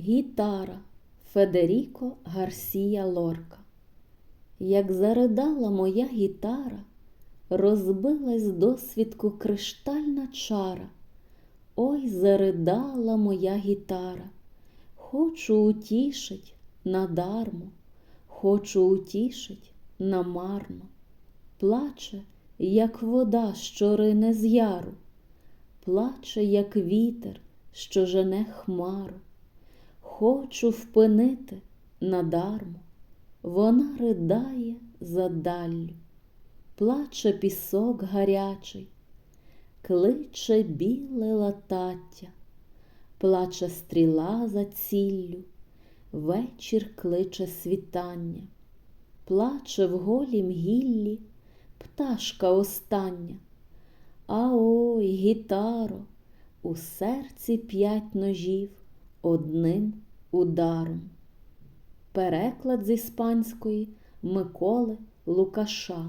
Гітара Федеріко Гарсія Лорка. Як заридала моя гітара, розбилась досвідку криштальна чара. Ой, заридала моя гітара, хочу утішить надармо, хочу утішить намарно. Плаче, як вода, що рине з яру, плаче, як вітер, що жене хмару. Хочу впинити надармо, вона ридає задаллю, плаче пісок гарячий, кличе біле латаття, плаче стріла за ціллю, вечір кличе світання, плаче в голім гіллі пташка остання. А ой, гітаро, у серці п'ять ножів одним ударом. Переклад з іспанської Миколи Лукаша